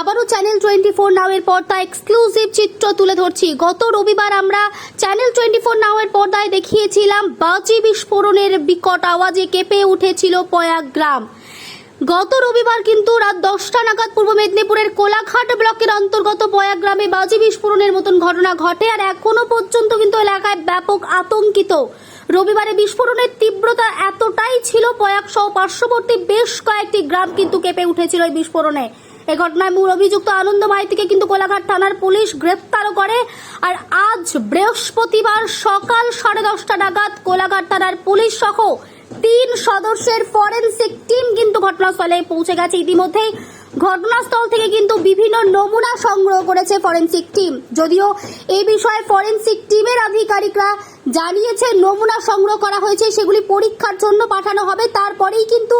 আবারও channel twenty four নাওয়ের পর্দায় exclusive চিত্র তুলে ধরছি। গত রবিবার আমরা চ্যানেল টোয়েন্টি ফোর নাওয়ের পর্দায় দেখিয়েছিলাম বাজি বিস্ফোরণের বিকট আওয়াজে কেঁপে উঠেছিল পয়াগ গ্রাম গত রবিবার কিন্তু রাত দশটা নাগাদ পূর্ব মেদিনীপুরের কোলাঘাট ব্লকের অন্তর্গত পয়াগ গ্রামে বাজি বিস্ফোরণের মতন ঘটনা ঘটে আর এখনও পর্যন্ত কিন্তু এলাকায় ব্যাপক আতঙ্কিত। রবিবারে বিস্ফোরণের তীব্রতা এতটাই ছিল পয়াগ সহ পার্শ্ববর্তী বেশ কয়েকটি গ্রাম কিন্তু কেঁপে উঠেছিল এই বিস্ফোরণে। এ ঘটনায় মূল অভিযুক্ত আনন্দ মাইতিকে কিন্তু কোলাঘাট থানার পুলিশ গ্রেপ্তারও করে। আর আজ বৃহস্পতিবার সকাল সাড়ে দশটা নাগাদ কোলাঘাট থানার পুলিশ সহ তিন সদস্যের ফরেন্সিক টিম কিন্তু ঘটনাস্থলে পৌঁছে গেছে। ইতিমধ্যেই ঘটনাস্থল থেকে কিন্তু বিভিন্ন নমুনা সংগ্রহ করেছে ফরেন্সিক টিম। যদিও এই বিষয়ে ফরেন্সিক টিমের আধিকারিকরা জানিয়েছে, নমুনা সংগ্রহ করা হয়েছে, সেগুলি পরীক্ষার জন্য পাঠানো হবে তারপরেই কিন্তু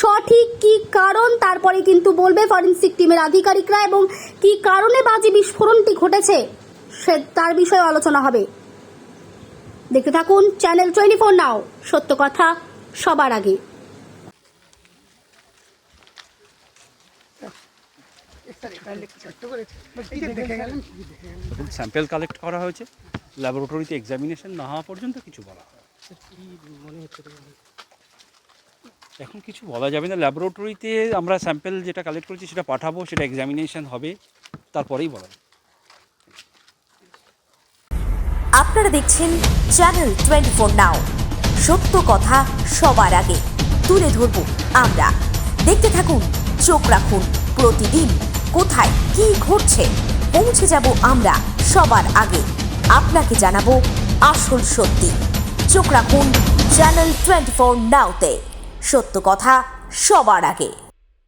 সঠিক কি কারণ তারপরে কিন্তু বলবে ফরেনসিক টিমের আধিকারিকরা এবং কি কারণে বাজি বিস্ফোরণটি ঘটেছে সে তার বিষয়ে আলোচনা হবে। দেখতে থাকুন চ্যানেল টোয়েন্টি ফোর নাও সত্য কথা সবার আগে। স্যাম্পেল কালেক্ট করা হয়েছে। ল্যাবরেটরিতে এক্সামিনেশন না হওয়া পর্যন্ত কিছু বলা হয়। এখন কিছু বলা যাবে না। ল্যাবরেটরিতে আমরা স্যাম্পেল যেটা কালেক্ট করেছি, সেটা পাঠাবো, সেটা এক্সামিনেশন হবে, তারপরেই বলা। আপনারা দেখছেন চ্যানেল টোয়েন্টি ফোর নাও সত্য কথা সবার আগে তুলে ধরব আমরা। দেখতে থাকুন, চোখ রাখুন, প্রতিদিন কোথায় কি ঘটছে, পৌঁছে যাব আমরা সবার আগে। আপনাকে জানাব আসল সত্যি। চোখ রাখুন চ্যানেল টোয়েন্টি ফোর নাওতে সত্য কথা সবার আগে।